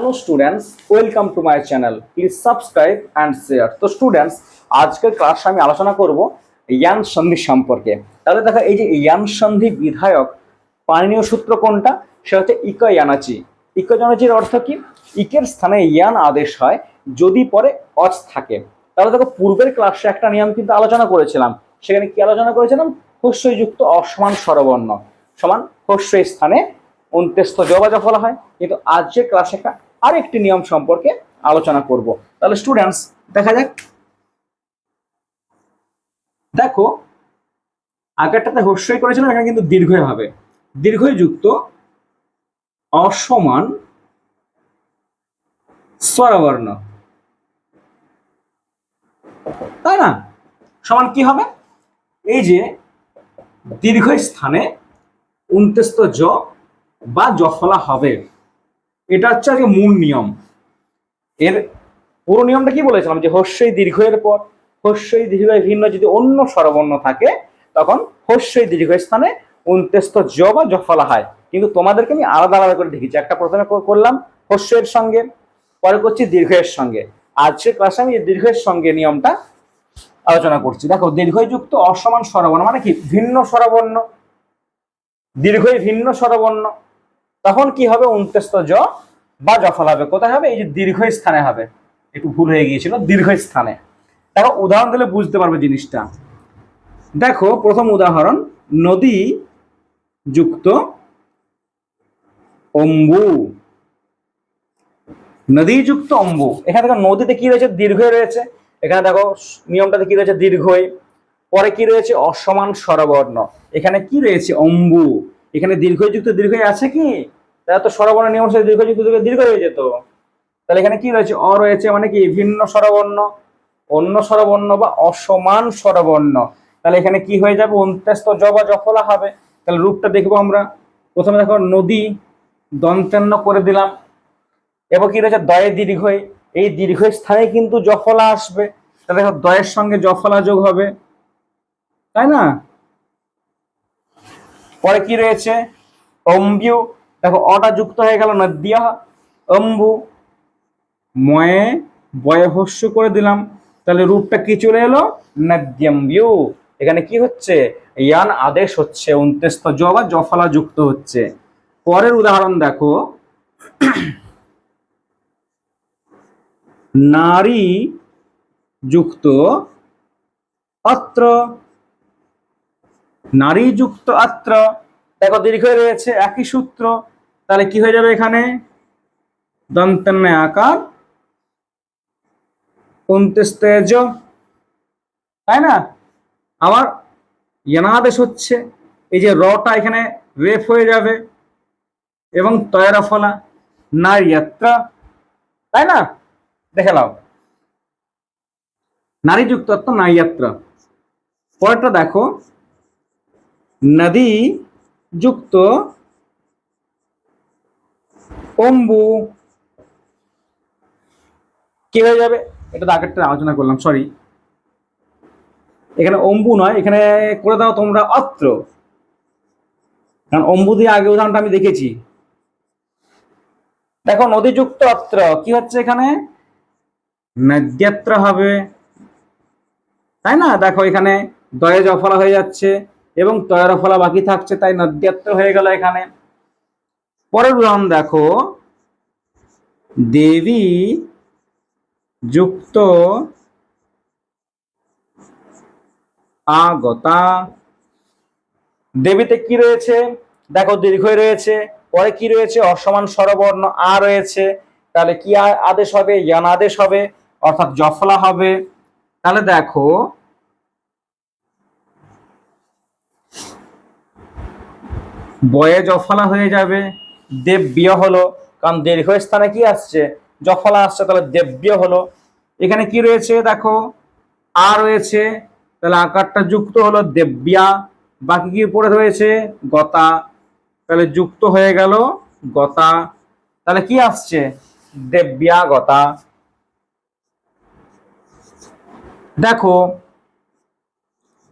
Hello students welcome to my channel please subscribe and share তো students আজকের ক্লাসে আমি আলোচনা করব ইয়ান সন্ধি সম্পর্কে। তাহলে দেখো, এই যে ইয়ান সন্ধি বিধায়ক পানীয় সূত্র কোনটা? সেটা হচ্ছে ইক ইয়ানাচি। ইক অর্থ কি? ইকের স্থানে ইয়ান আদেশ হয় যদি পরে অচ থাকে। তাহলে দেখো, পূর্বের ক্লাসে একটা নিয়ম কিন্তু আলোচনা করেছিলাম। সেখানে কি আলোচনা করেছিলাম? হস্যযুক্ত অসমান স্বরবর্ণ। সমান হস্যের স্থানে অন্ত্যস্ত যোগাযোগ বলা হয়। কিন্তু আজকের ক্লাসে একটা আরেকটি নিয়ম সম্পর্কে আলোচনা করব। তাহলে স্টুডেন্টস দেখা যাক। দেখো আগেরটাতে হস্যই করেছিলাম এখানে কিন্তু দীর্ঘই হবে। দীর্ঘই যুক্ত অসমান, স্বরবর্ণ। তাই না? সমান কি হবে? এই যে দীর্ঘ স্থানে উন্তেস্ত জ বা জফলা হবে। এটা হচ্ছে আজকে মূল নিয়ম। এর পুরো নিয়মটা কি বলেছিলাম? যে হস্যই দীর্ঘের পর হস্যই দীর্ঘের ভিন্ন যদি অন্য স্বরবর্ণ থাকে, তখন হস্যই দীর্ঘ স্থানে উন্তেস্ত জ বা জফলা হয়। কিন্তু তোমাদেরকে আমি আলাদা আলাদা করে দেখেছি। একটা প্রথমে কর- করলাম হস্যের সঙ্গে, পরে করছি দীর্ঘের সঙ্গে। আজকের ক্লাসে আমি দীর্ঘের সঙ্গে নিয়মটা আলোচনা করছি। দেখো, দীর্ঘযুক্ত অসমান স্বরবর্ণ মানে কি? ভিন্ন স্বরবর্ণ। দীর্ঘই ভিন্ন স্বরবর্ণ। তখন কি হবে? উনতেস্ত জ বা জফল হবে। কোথায় হবে? এই যে দীর্ঘ স্থানে হবে। একটু ভুল হয়ে গিয়েছিল দীর্ঘ স্থানে দেখো উদাহরণ দিলে বুঝতে পারবে জিনিসটা। দেখো, প্রথম উদাহরণ, নদী যুক্ত অম্বু। নদী যুক্ত অম্বু। এখানে দেখো, নদীতে কি রয়েছে? দীর্ঘই রয়েছে। এখানে দেখো, নিয়মটাতে কি রয়েছে? দীর্ঘই। পরে কি রয়েছে? অসমান স্বরবর্ণ। এখানে কি রয়েছে? অম্বু। এখানে দীর্ঘযুক্ত দীর্ঘই আছে কি? তাহলে তো স্বরবর্ণ নিয়ম অনুসারে দীর্ঘযুক্ত দীর্ঘ দীর্ঘ হয়ে যেত। তাহলে এখানে কি রয়েছে? অ রয়েছে মানে কি? ভিন্ন স্বরবর্ণ, অন্য স্বরবর্ণ বা অসমান স্বরবর্ণ। তাহলে এখানে কি হয়ে যাবে? অন্ত্যস্ত জ বা জফলা হবে। তাহলে রূপটা দেখব আমরা। প্রথমে দেখো, নদী, দন্তান্ন করে দিলাম। এবং কি রয়েছে? দয়ে দীর্ঘই এই দীর্ঘ স্থানে কিন্তু জফলা আসবে। তাহলে দেখো, দয়ের সঙ্গে জফলা যোগ হবে। তাই না? পরে কি রয়েছে? অম্বিউ দেখো, অটা যুক্ত হয়ে গেল নদিয়া অম্বু। ময়ে বয়ে হস্য করে দিলাম। তাহলে রূপটা কি চলে এলো? নদ্যম্বিউ এখানে কি হচ্ছে? ইয়ান আদেশ হচ্ছে, উনতেস্ত জ বা জফলা যুক্ত হচ্ছে। পরের উদাহরণ দেখো। নারী যুক্ত অত্র নারী যুক্ত আত্র। দেখো, দীর্ঘ রয়েছে একই সূত্র। তাহলে কি হয়ে যাবে এখানে? দন্তান্নে আকার। তাই না? আবার ইয়ানাদেশ হচ্ছে। এই যে রটা এখানে রেফ হয়ে যাবে। এবং তয়রা ফলা না ইয়াত্রা তাই না? দেখে নাও। নারী যুক্তত্ব না ইয়াত্রা পরেরটা দেখো। নদী যুক্ত অম্বু। কি হয়ে যাবে? এটা তো আগেরটা আলোচনা করলাম সরি এখানে অম্বু নয়, এখানে করে দাও তোমরা অত্র কারণ অম্বু দিয়ে আগে উদাহরণটা আমি দেখেছি। দেখো নদীযুক্ত অত্র কি হচ্ছে এখানে? নদ্যাত্র হবে। তাই না? দেখো, এখানে দয়ে জফলা হয়ে যাচ্ছে। এবং তয়ের ফলা বাকি থাকছে, তাই নদ্যাত্র হয়ে গেল এখানে। পরের উদাহরণ দেখো। দেবী যুক্ত আগতা। দেবীতে কি রয়েছে? দেখো দীর্ঘই রয়েছে, পরে কি রয়েছে? অসমান স্বরবর্ণ আ রয়েছে। তাহলে কি আদেশ হবে? ইয়ান আদেশ হবে, অর্থাৎ জফলা হবে। তাহলে দেখো বয়ে জফলা হয়ে যাবে দেব্য হলো, কারণ দীর্ঘ স্থানে কি আসছে? জফলা আসছে, তাহলে দেব্য হলো। এখানে কি রয়েছে দেখো? আ রয়েছে, তাহলে আকারটা যুক্ত হলো দেব্যা বাকি কি পড়ে রয়েছে? গতা। তাহলে যুক্ত হয়ে গেল গতা। তাহলে কি আসছে? দেব্যা গতা। দেখো,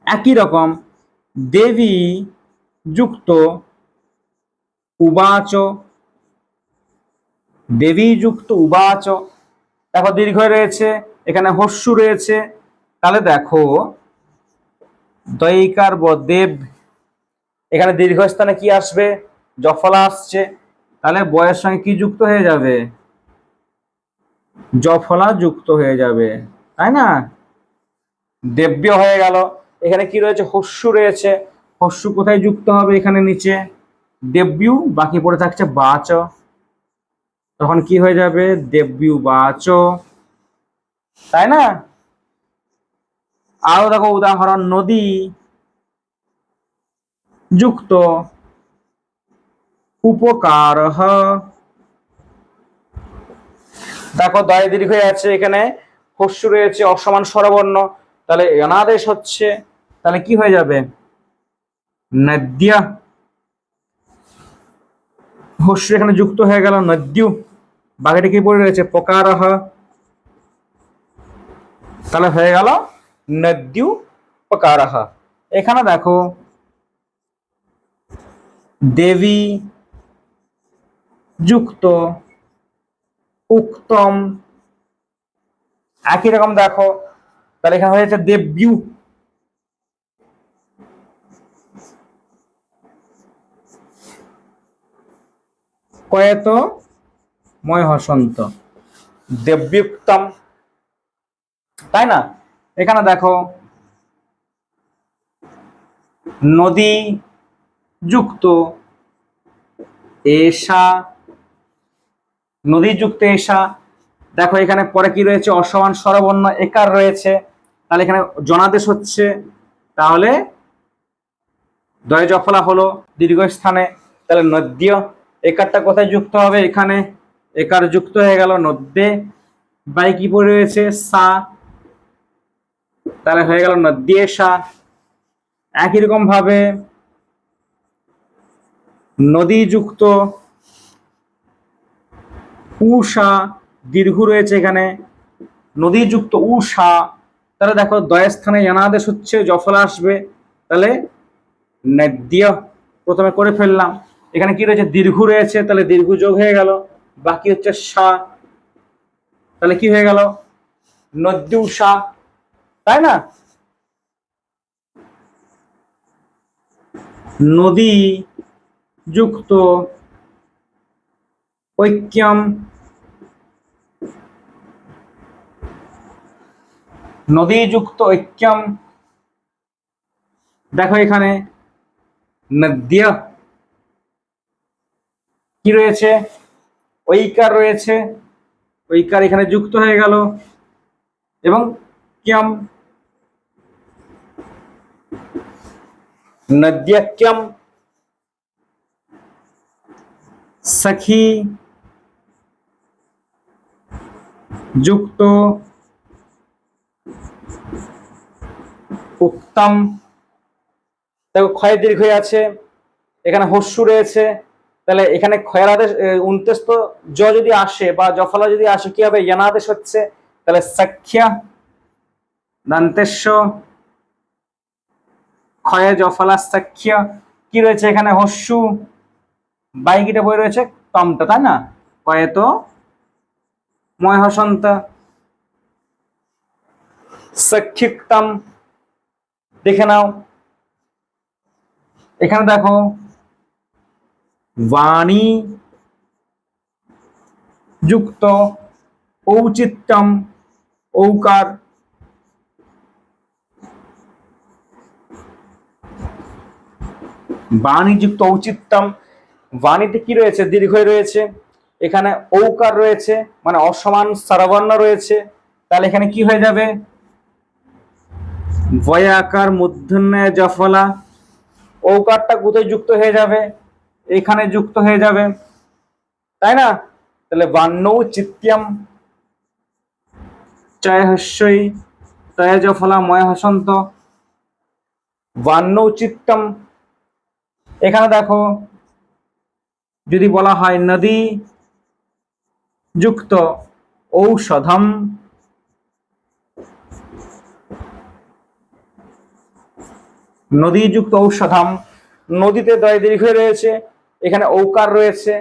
একই রকম, দেবী যুক্ত উবাচ। দেবী যুক্ত উবাচ। দেখো দীর্ঘ রয়েছে, এখানে হস্যু রয়েছে। তাহলে দেখো দয়িকার ব দেব। এখানে দীর্ঘস্থানে কি আসবে? জফলা আসছে। তাহলে বয়ের সঙ্গে কি যুক্ত হয়ে যাবে? জফলা যুক্ত হয়ে যাবে, তাই না? দেব্য হয়ে গেল। এখানে কি রয়েছে? হস্যু রয়েছে। হস্যু কোথায় যুক্ত হবে? এখানে নিচে। দেব্যু বাকি পড়ে থাকছে বাচ। তখন কি হয়ে যাবে? দেব্যু বাচ। তাই না? আরও দেখো উদাহরণ, নদী যুক্ত। উপকার দেখো দয় দীর্ঘ আছে এখানে। হস্য রয়েছে, অসমান স্বরবর্ণ। তাহলে অনাদেশ হচ্ছে। তাহলে কি হয়ে যাবে? নদ্যা। হস্য এখানে যুক্ত হয়ে গেল, নদ্যু। বাকিটা কি পড়ে রয়েছে? প্রকারহ তাহলে হয়ে গেল, নদ্যু প্রকারহ এখানে দেখো, দেবী যুক্ত, উক্তম। একই রকম দেখো, তাহলে এখানে হয়েছে দেব্যু কয়েত? ময় হসন্ত। দেব্যুক্তম তাই না? এখানে দেখো, নদী যুক্ত, এসা, নদী যুক্ত এসা। দেখো, এখানে পরে কি রয়েছে? অসমান স্বরবর্ণ একার রয়েছে। তাহলে এখানে জনাদেশ হচ্ছে। তাহলে দয় জফলা হলো দীর্ঘ স্থানে তাহলে নদ্য একারটা কোথায় যুক্ত হবে? এখানে একার যুক্ত হয়ে গেল নদ্যে। বাই কি পড়ে রয়েছে? সা। তাহলে হয়ে গেল নদ্যে সা। একই রকম ভাবে নদী যুক্ত উষা দীর্ঘ রয়েছে এখানে। নদী যুক্ত উষা তাহলে দেখো দয়ের স্থানে জানাদেশ হচ্ছে, জফলা আসবে। তাহলে নদ্য প্রথমে করে ফেললাম। এখানে কি রয়েছে? দীর্ঘ রয়েছে, তাহলে দীর্ঘ যোগ হয়ে গেল। বাকি হচ্ছে সা। তাহলে কি হয়ে গেল? নদ্য উষা তাই না? নদী যুক্ত ঐক্যম। নদী যুক্ত ঐক্যম। দেখো এখানে। নদ্য। কি রয়েছে? ঐকার রয়েছে। ঐকার এখানে যুক্ত হয়ে গেল। এবং ক্যম। নদ্যক্যম সখী। যুক্ত। উক্তম। দেখো ক্ষয় দীর্ঘ আছে। এখানে হস্যু রয়েছে। তাহলে এখানে ক্ষয়ের আদেশ তো জ যদি আসে বা জফলা যদি আসে কি হবে ইয়ানাদেশ হচ্ছে? তাহলে সাক্ষা দান্তেশ্ব ক্ষয়ে জফলা সাক্ষা কি রয়েছে এখানে? হস্যু বাইকিটা বই রয়েছে? তমটা, তাই না? কয়ে তো ময় হসন্ত সক্ষিকতম দেখে নাও। এখানে দেখো বাণী যুক্ত ঔচিত্যম ঔকার বাণীযুক্ত ঔচিত্যম বাণীতে কি রয়েছে? দীর্ঘই রয়েছে। এখানে ঔকার রয়েছে মানে অসমান সারবর্ণ রয়েছে। তাহলে এখানে কি হয়ে যাবে? বয়াকার মূর্ধন্যয় জফলা। ঔকারটা কোথায় যুক্ত হয়ে যাবে? এখানে যুক্ত হয়ে যাবে। তাই না? তাহলে বান্নৌ চয় হস্যই। তয় জফলা। ময় হসন্ত। বান্নৌ চিত্তম এখানে দেখো, যদি বলা হয় নদী যুক্ত ঔষধম। নদীযুক্ত ঔষধম। নদীতে দয় দীর্ঘ রয়েছে। এখানে ঔকার রয়েছে,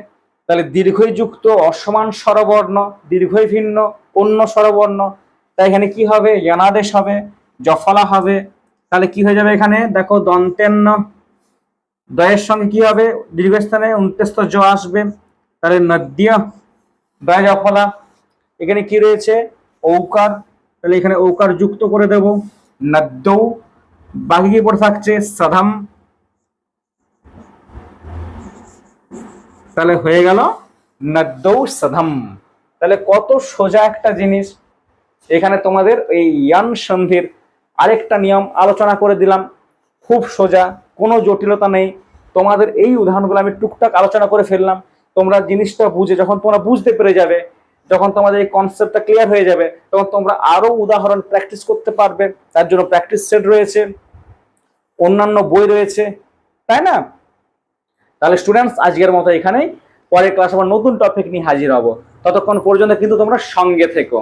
তাহলে দীর্ঘই যুক্ত অসমান স্বরবর্ণ দীর্ঘই ভিন্ন অন্য স্বরবর্ণ তাই এখানে কি হবে? ইয়ানাদেশ হবে, জফলা হবে, তাহলে কি হয়ে যাবে এখানে? দেখো দন্তেন্ন, দয়ের সঙ্গে কি হবে? দীর্ঘস্থানে উন্তেস্ত জ আসবে, তাহলে নদ্য দয় জফলা, এখানে কি রয়েছে? ঔকার, তাহলে এখানে ঔকার যুক্ত করে দেব, নদ্যৌ, বাকি কি পড়ে থাকছে? সাধাম তাহলে হয়ে গেল সাধাম। তাহলে কত সোজা একটা জিনিস। এখানে তোমাদের এই ইয়ান সন্ধির আরেকটা নিয়ম আলোচনা করে দিলাম। খুব সোজা, কোনো জটিলতা নেই। তোমাদের এই উদাহরণগুলো আমি টুকটাক আলোচনা করে ফেললাম। তোমরা জিনিসটা বুঝে, যখন তোমরা বুঝতে পেরে যাবে, যখন তোমাদের এই কনসেপ্টটা ক্লিয়ার হয়ে যাবে, তখন তোমরা আরও উদাহরণ প্র্যাকটিস করতে পারবে। তার জন্য প্র্যাকটিস সেট রয়েছে। অন্যান্য বই রয়েছে। তাই না? তাহলে স্টুডেন্টস আজকের মতো এখানেই। পরের ক্লাস আবার নতুন টপিক নিয়ে হাজির হব। ততক্ষণ পর্যন্ত কিন্তু তোমরা সঙ্গে থেকো।